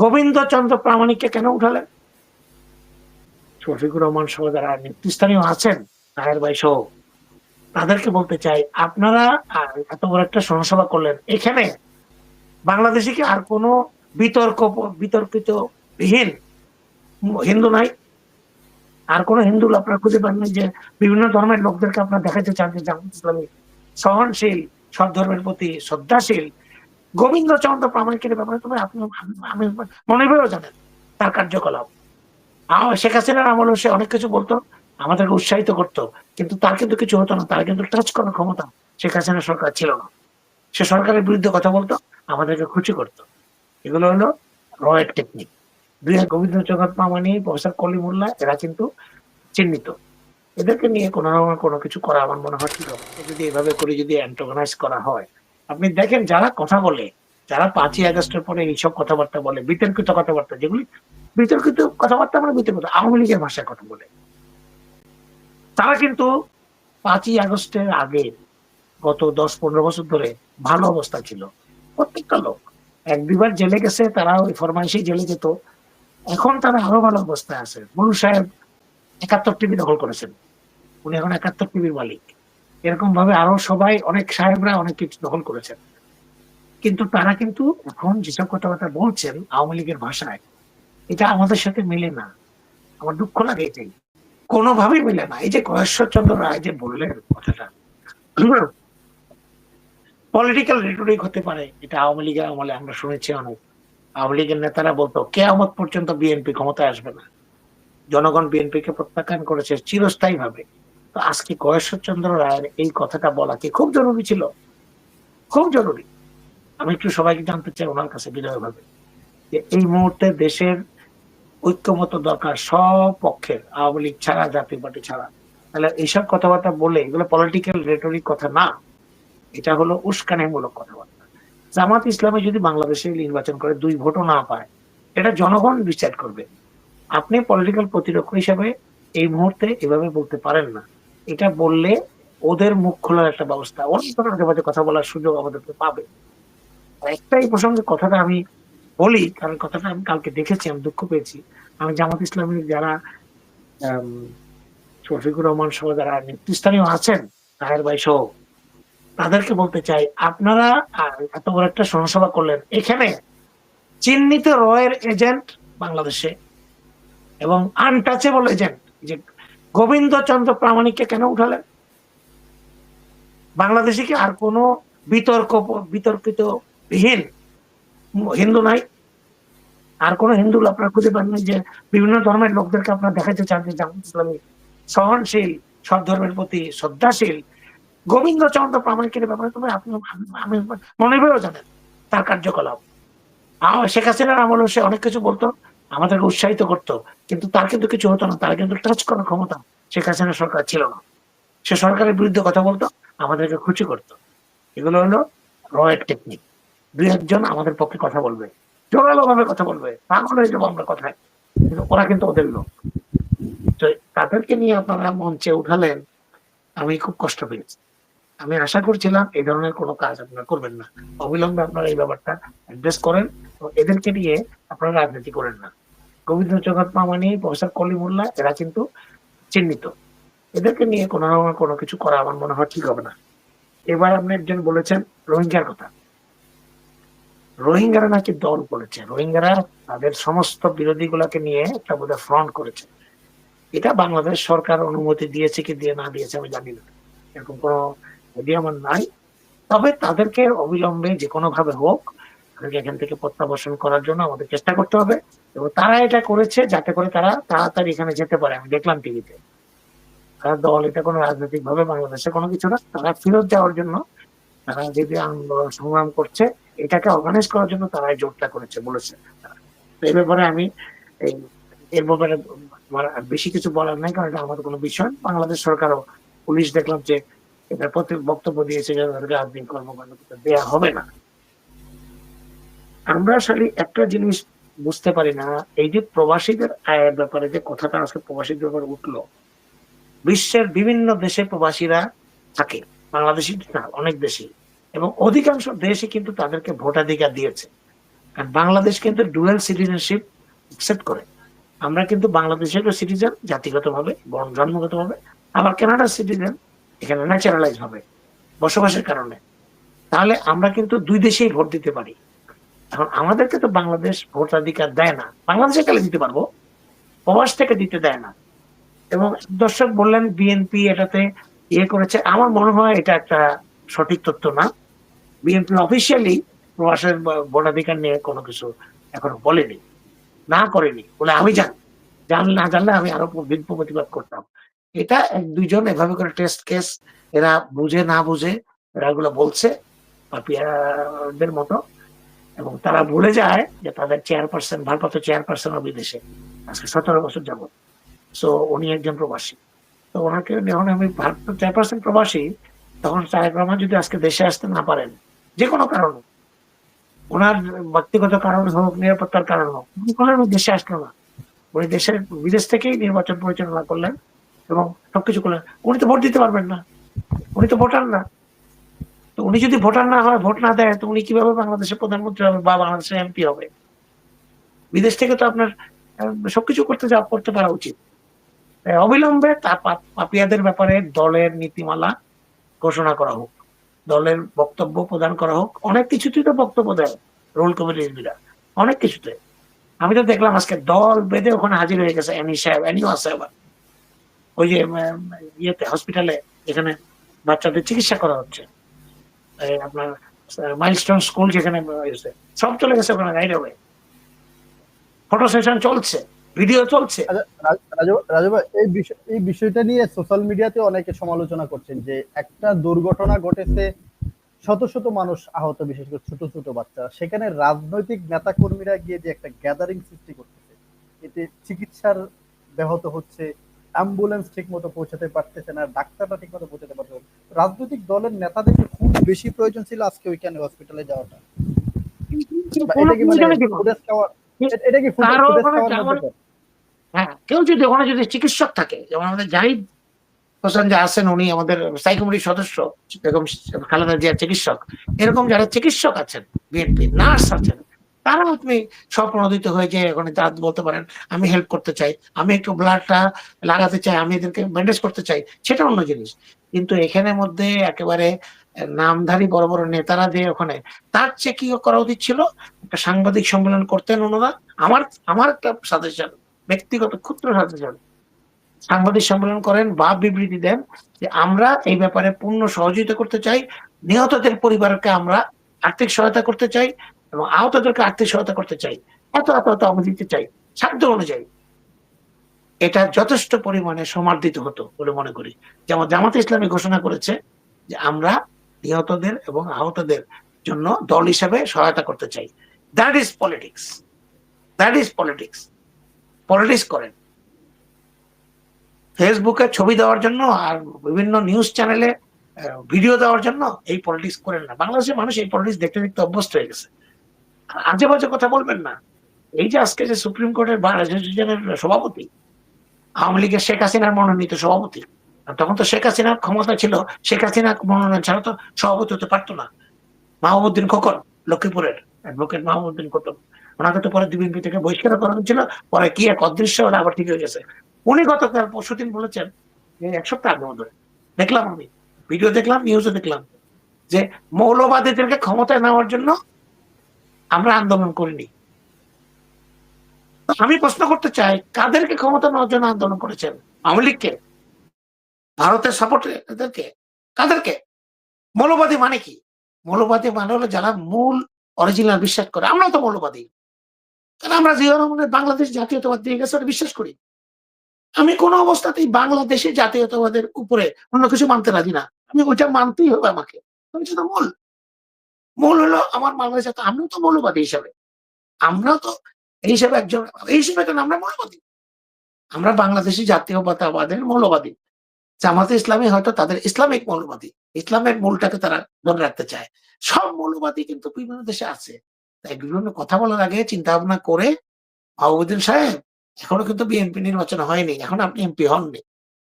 গোবিন্দচন্দ্র প্রামাণিককে কেন উঠালেন? শফিকুর রহমান সহ যারা নেতৃস্থানীয় আছেন নায়ের ভাই সহ, তাদেরকে বলতে চাই, আপনারা এত বড় একটা জনসভা করলেন, এখানে বাংলাদেশে কি আর কোনো বিতর্ক, বিতর্কিত বিহীন হিন্দু নাই? আর কোন হিন্দু আপনারা খুঁজে পাননি যে বিভিন্ন ধর্মের লোকদেরকে আপনারা দেখাতে চান যে জামাত ইসলামী সহনশীল, সব ধর্মের প্রতি শ্রদ্ধাশীল গোবিন্দচন্দ্র প্রামাণিকের ব্যাপারে তবে আপনি আমি মনে করেও জানেন তার কার্যকলাপ। শেখ হাসিনার আমলে সে অনেক কিছু বলতো, আমাদেরকে উৎসাহিত করতো, কিন্তু তার কিন্তু কিছু হতো না, তার কিন্তু টাচ করার ক্ষমতা শেখ হাসিনা সরকার ছিল না। সে সরকারের বিরুদ্ধে কথা বলতো, আমাদেরকে খুশি করতো। এগুলো হলো রয়ের টেকনিক দুই হাজার গোবিন্দ জগৎ মামানি প্রফেসর কলিমুল্লাহ এরা কিন্তু চিহ্নিত। এদেরকে নিয়ে কোনো রকম কোনো কিছু করা আমার মনে হয় ঠিক হবে। যদি এভাবে করে যদি অ্যান্টোগনাইজ করা হয় আপনি দেখেন যারা কথা বলে, যারা পাঁচই আগস্টের পরে এইসব কথাবার্তা বলে, বিতর্কিত কথাবার্তা যেগুলি, বিতর্কিত কথাবার্তা মানে বিতর্কিত, আওয়ামী লীগের ভাষায় কথা বলে। তারা কিন্তু পাঁচই আগস্টের আগে গত দশ পনেরো বছর ধরে ভালো অবস্থা ছিল। প্রত্যেকটা লোক, এক দুবার জেলে গেছে, তারা ওই ফরমাইশে জেলে যেত। এখন তারা আরও ভালো অবস্থায় আছে। মুলু সাহেব একাত্তর টিভি দখল করেছেন। উনি এখন একাত্তর টিভির মালিক। এরকম ভাবে আরও সবাই, অনেক সাহেবরা অনেক কিছু দখল করেছেন। কিন্তু তারা কিন্তু এখন যেসব কথাবার্তা বলছেন আওয়ামী লীগের ভাষায়, এটা আমাদের সাথে মিলে না। আমার দুঃখ লাগে এটাই। কোনোভাবেই মিলে না। এই যে কয়েশ্বর চন্দ্র রায় যে বললেন কথাটা, পলিটিক্যাল রেটরিক হতে পারে, এটা আওয়ামী লীগের আমলে আমরা শুনেছি অনেক। আওয়ামী লীগের নেতারা বলতো, কেয়ামত পর্যন্ত বিএনপি ক্ষমতায় আসবে না। জনগণ বিএনপি কে প্রত্যাখ্যান করেছে চিরস্থায়ী ভাবে তো আজকে কয়েশ্বর চন্দ্র রায়ের এই কথাটা বলা কি খুব জরুরি ছিল। খুব জরুরি। আমি একটু সবাইকে জানতে চাই ওনার কাছে বিনয় ভাবে যে এই মুহূর্তে দেশের ঐক্যমত দরকার সব পক্ষের, আওয়ামী লীগ ছাড়া, জাতীয় পার্টি ছাড়া। তাহলে এইসব কথাবার্তা বলে এগুলো পলিটিক্যাল রেটরিক কথা না, এটা হলো উস্কানিমূলক কথাবার্তা। জামাত ইসলামে যদি বাংলাদেশে নির্বাচন করে দুই ভোটও না পায়, এটা জনগণ বিচার করবে। আপনি পলিটিক্যাল প্রতিরক্ষা হিসাবে এই মুহূর্তে এভাবে বলতে পারেন না। এটা বললে ওদের মুখ খোলার একটা ব্যবস্থা। অনেক ধরনের বাজে কথা বলার সুযোগ আমাদেরকে পাবে। একটাই প্রসঙ্গে কথাটা আমি বলি, কারণ কথাটা আমি কালকে দেখেছি, আমি দুঃখ পেয়েছি। আমি জামাত ইসলামীর যারা শফিকুর রহমান সহ যারা নেতৃস্থানীয় আছেন নায়ের ভাই সহ, তাদেরকে বলতে চাই, আপনারা এত বড় একটা জনসভা করলেন এখানে, চিহ্নিত রয়ের এজেন্ট বাংলাদেশে এবং আনটাচেবল এজেন্ট যে গোবিন্দচন্দ্র প্রামাণিককে কেন উঠালেন? বাংলাদেশে কি আর কোনো বিতর্ক, বিতর্কিত বিহীন হিন্দু নাই? আর কোন হিন্দু আপনারা খুঁজে পান না যে বিভিন্ন ধর্মের লোকদেরকে আপনারা দেখাতে চান যে জামাত ইসলামী সহনশীল, সব ধর্মের প্রতি শ্রদ্ধাশীল। গোবিন্দচন্দ্র প্রামাণিকের ব্যাপারে তবে আপনি, আমি মনে করেও জানেন তার কার্যকলাপ। শেখ হাসিনার আমলে সে অনেক কিছু বলতো। আমাদেরকে উৎসাহিত করতো। কিন্তু তার কিন্তু কিছু হতো না। তার কিন্তু টাচ করার ক্ষমতা শেখ হাসিনা সরকার ছিল না। সে সরকারের বিরুদ্ধে কথা বলতো, আমাদেরকে খুশি করতো। এগুলো হলো রয়ের টেকনিক দুই একজন আমাদের পক্ষে কথা বলবে। জোরালো ভাবে কথা বলবে। পাগল হয়ে যাব আমরা কথায়। কিন্তু ওরা কিন্তু ওদের লোক। তো তাদেরকে নিয়ে আপনারা মঞ্চে উঠালেন, আমি খুব কষ্ট পেয়েছি। আমি আশা করছিলাম এই ধরনের কোনো কাজ আপনারা করবেন না। অবিলম্বে আপনারা এই ব্যাপারটা অ্যাড্রেস করেন এবং এদেরকে নিয়ে আপনারা রাজনীতি করেন না। গোবিন্দ জগৎ মামানি প্রফেসর কলিমুল্লাহ এরা কিন্তু চিহ্নিত। এদেরকে নিয়ে কোনো রকম কোনো কিছু করা আমার মনে হয় ঠিক হবে না। এবার আপনি একজন বলেছেন রোহিঙ্গার কথা। রোহিঙ্গারা নাকি দল করেছে। রোহিঙ্গারা তাদের সমস্ত বিরোধী গুলাকে নিয়ে একটা বোধহয় ফ্রন্ট করেছে। এটা বাংলাদেশ সরকার অনুমতি দিয়েছে কি দিয়ে না দিয়েছে আমি জানি না। এরকম কোনো আইডিয়া আমার নাই। তবে তাদেরকে অবিলম্বে যে কোনো ভাবে হোক, তাদেরকে এখান থেকে প্রত্যাবর্ষণ করার জন্য আমাদের চেষ্টা করতে হবে। এবং তারা এটা করেছে যাতে করে তারা তাড়াতাড়ি এখানে যেতে পারে। আমি দেখলাম টিভিতে। তারা দল এটা কোনো রাজনৈতিক ভাবে বাংলাদেশে কোনো কিছু না, তারা ফেরত যাওয়ার জন্য, তারা যদি আন্দোলন সংগ্রাম করছে, এটাকে অর্গানাইজ করার জন্য তারা এই জোরটা করেছে বলেছে তো এই ব্যাপারে আমি এই এর ব্যাপারে বেশি কিছু বলার নাই, কারণ এটা আমাদের কোনো বিষয়। বাংলাদেশ সরকারও পুলিশ দেখলাম যে এটার প্রতি বক্তব্য দিয়েছে যে তাদেরকে রাজনৈতিক কর্মকাণ্ড দেয়া হবে না। আমরা আসলে একটা জিনিস বুঝতে পারি না। এই যে প্রবাসীদের আয়ের ব্যাপারে যে কথাটা আজকে প্রবাসীদের ব্যাপারে উঠল, বিশ্বের বিভিন্ন দেশে প্রবাসীরা থাকে, বাংলাদেশি না, অনেক দেশে এবং অধিকাংশ দেশে কিন্তু তাদেরকে ভোটাধিকার দিয়েছে। কারণ বাংলাদেশ কিন্তু ডুয়েল সিটিজেনশিপ অ্যাকসেপ্ট করে। আমরা কিন্তু বাংলাদেশের সিটিজেন জাতিগতভাবে বর্ণ- জন্মগতভাবে, আবার কানাডার সিটিজেন এখানে ন্যাচারালাইজ হবে, বসবাসের কারণে। তাহলে আমরা কিন্তু দুই দেশেই ভোট দিতে পারি। এখন আমাদেরকে তো বাংলাদেশ ভোটাধিকার দেয় না। বাংলাদেশে গেলে দিতে পারব? প্রবাস থেকে দিতে দেয় না। এবং দর্শক বললেন, বিএনপি এটাতে ইয়ে করেছে। আমার মনে হয় এটা একটা সঠিক তথ্য না। বিএনপি অফিসিয়ালি প্রবাসের ভোটাধিকার নিয়ে কোনো কিছু এখনও বলেনি। না করেনি বলে আমি জানি। জান, না জানলে আমি আরও বিজ্ঞ প্রতিবাদ করতাম। এটা এক দুইজন এভাবে করে টেস্ট কেস এরা বুঝে না বুঝে, এরা বলছে, পাপিয়াদের মতো। এবং তারা ভুলে যায় যে তাদের চেয়ারপারসন ভারপ্রাপ্ত চেয়ারপারসন বিদেশে আজকে সতেরো বছর যাবত সো উনি একজন প্রবাসী। তো ওনাকে যখন আমি ভারপ্রাপ্ত চেয়ারপারসন প্রবাসী, তখন তারেক রহমান যদি আজকে দেশে আসতে না পারেন, যে কোনো কারণে ওনার ব্যক্তিগত কারণ হোক, নিরাপত্তার কারণ হোক উনি দেশে আসলো না। উনি দেশের, বিদেশ থেকেই নির্বাচন পরিচালনা করলেন এবং সবকিছু করলেন। উনি তো ভোট দিতে পারবেন না। উনি তো ভোটার না। উনি যদি ভোটার না হয়, ভোট না দেয়, তো উনি কীভাবে বাংলাদেশের প্রধানমন্ত্রী হবে বা বাংলাদেশের এমপি হবে? বিদেশ থেকে তো আপনার সবকিছু করতে যাওয়া করতে পারা উচিত। অবিলম্বে তা পাপিয়াদের ব্যাপারে দলের নীতিমালা ঘোষণা করা হোক, দলের বক্তব্য প্রদান করা হোক। অনেক কিছুতেই তো বক্তব্য দেয় রোল কমিটিরা অনেক কিছুতে। আমি তো দেখলাম আজকে দল বেঁধে ওখানে হাজির হয়ে গেছে, এনি সাহেব এনিও আছে আবার ওই যে ইয়েতে হসপিটালে এখানে বাচ্চাদের চিকিৎসা করা হচ্ছে। আপনার মাইলস্টোন স্কুল যেখানে সব চলে গেছে ওখানে ফটো সেশন চলছে ভিডিও চলছে। আচ্ছা, রাজ- রাজু রাজু ভাই এই বিষয় এই বিষয়টা নিয়ে সোশ্যাল মিডিয়াতে অনেকে সমালোচনা করছেন যে একটা দুর্ঘটনা ঘটেছে শত শত মানুষ আহত বিশেষ করে ছোট ছোট বাচ্চা সেখানে রাজনৈতিক নেতা কর্মীরা গিয়ে যে একটা গ্যাদারিং সৃষ্টি করতেছে এতে চিকিৎসার ব্যাহত হচ্ছে অ্যাম্বুলেন্স ঠিক মতো পৌঁছাতে পারতেছে না ডাক্তাররা ঠিক মতো পৌঁছাতে পারছে না। রাজনৈতিক দলের নেতাদের কি খুব বেশি প্রয়োজন ছিল আজকে ওইখানে হসপিটালে যাওয়াটা। এটা কি মানে এটা কি? হ্যাঁ কেউ যদি ওখানে যদি চিকিৎসক থাকে যেমন আমাদের জাহিদ হোসেন যে আছেন উনি আমাদের সদস্য বেগম খালেদা জিয়ার চিকিৎসক এরকম যারা চিকিৎসক আছেন বিএনপি নার্স আছেন তারা আপনি স্বপ্রণোদিত হয়ে যে এখন তারা বলতে পারেন আমি হেল্প করতে চাই আমি একটু ব্লাডটা লাগাতে চাই আমি এদেরকে ব্যান্ডেজ করতে চাই সেটা অন্য জিনিস। কিন্তু এখানের মধ্যে একেবারে নামধারী বড় বড় নেতারা যে ওখানে। তার চেয়ে কি করা উচিত ছিল? একটা সাংবাদিক সম্মেলন করতেন ওনারা। আমার আমার একটা সাজেশন ব্যক্তিগত ক্ষুদ্র সাজেশন সাংবাদিক সম্মেলন করেন বা বিবৃতি দেন যে আমরা এই ব্যাপারে পূর্ণ সহযোগিতা করতে চাই। নিহতদের পরিবারকে আমরা আর্থিক সহায়তা করতে চাই এবং আহতদেরকে আর্থিক সহায়তা করতে চাই। এত এত এত আমি দিতে চাই। সাধ্য অনুযায়ী। এটা যথেষ্ট পরিমাণে সমার্দিত হতো বলে মনে করি। যেমন জামাত ইসলামী ঘোষণা করেছে যে আমরা নিহতদের এবং আহতদের জন্য দল হিসেবে সহায়তা করতে চাই। That is politics that is politics politics করেন। ফেসবুকে ছবি দেওয়ার জন্য আর বিভিন্ন নিউজ চ্যানেলে ভিডিও দেওয়ার জন্য এই পলিটিক্স করেন না। বাংলাদেশের মানুষ এই পলিটিক্স দেখতে দেখতে অভ্যস্ত হয়ে গেছে। আজে বাজে কথা বলবেন না। এই যে আজকে যে সুপ্রিম কোর্টের অ্যাসোসিয়েশনের সভাপতি, আওয়ামী লীগের শেখ হাসিনার মনোনীত সভাপতি তখন তো শেখ হাসিনার ক্ষমতা ছিল, শেখ হাসিনা মনোনয়ন ছাড়া তো সভাপতি হতে পারতো না। মাহমুদ্দিন খোকন, লক্ষ্মীপুরের অ্যাডভোকেট মাহমুদ্দিন খোকন, ওনাকে তো পরে বিএনপি থেকে বহিষ্কার করা হয়েছিল, পরে কি এক অদৃশ্য হলে আবার ঠিক হয়ে গেছে। উনি গতকাল পরশু দিন বলেছেন, যে এক সপ্তাহ আগে মতো দেখলাম আমি, ভিডিও দেখলাম নিউজও দেখলাম, যে মৌলবাদীদেরকে ক্ষমতায় নেওয়ার জন্য আমরা আন্দোলন করিনি। আমি প্রশ্ন করতে চাই, কাদেরকে ক্ষমতা নেওয়ার জন্য আন্দোলন করেছেন? আওয়ামী লীগকে? ভারতের সাপোর্টারদেরকে কাদেরকে? মৌলবাদী মানে কি? মৌলবাদী মানে হলো যারা মূল অরিজিনাল বিশ্বাস করে। আমরাও তো মৌলবাদী। কারণ আমরা রহমানের বাংলাদেশ জাতীয়তাবাদ দিয়ে গেছে বিশ্বাস করি। আমি কোনো অবস্থাতেই বাংলাদেশে জাতীয়তাবাদের উপরে অন্য কিছু মানতে রাজি না। আমি ওইটা মানতেই হবে আমাকে। তো মূল। মূল হলো আমার বাংলাদেশ আমিও তো মৌলবাদী হিসাবে। আমরাও তো এই হিসাবে একজন। এই হিসেবে কেন? আমরা মৌলবাদী। আমরা বাংলাদেশি জাতীয়তাবাদের মৌলবাদী। জামাতে ইসলামী হয়তো তাদের ইসলামিক মৌলবাদী। ইসলামের মূলটাকে তারা ধরে রাখতে চায়। সব মৌলবাদী কিন্তু বিভিন্ন দেশে আছে। তাই বিভিন্ন কথা বলার আগে চিন্তা ভাবনা করে মাহবুদ্দিন সাহেব, এখনও কিন্তু বিএনপি নির্বাচন হয়নি। এখন আপনি এমপি হননি।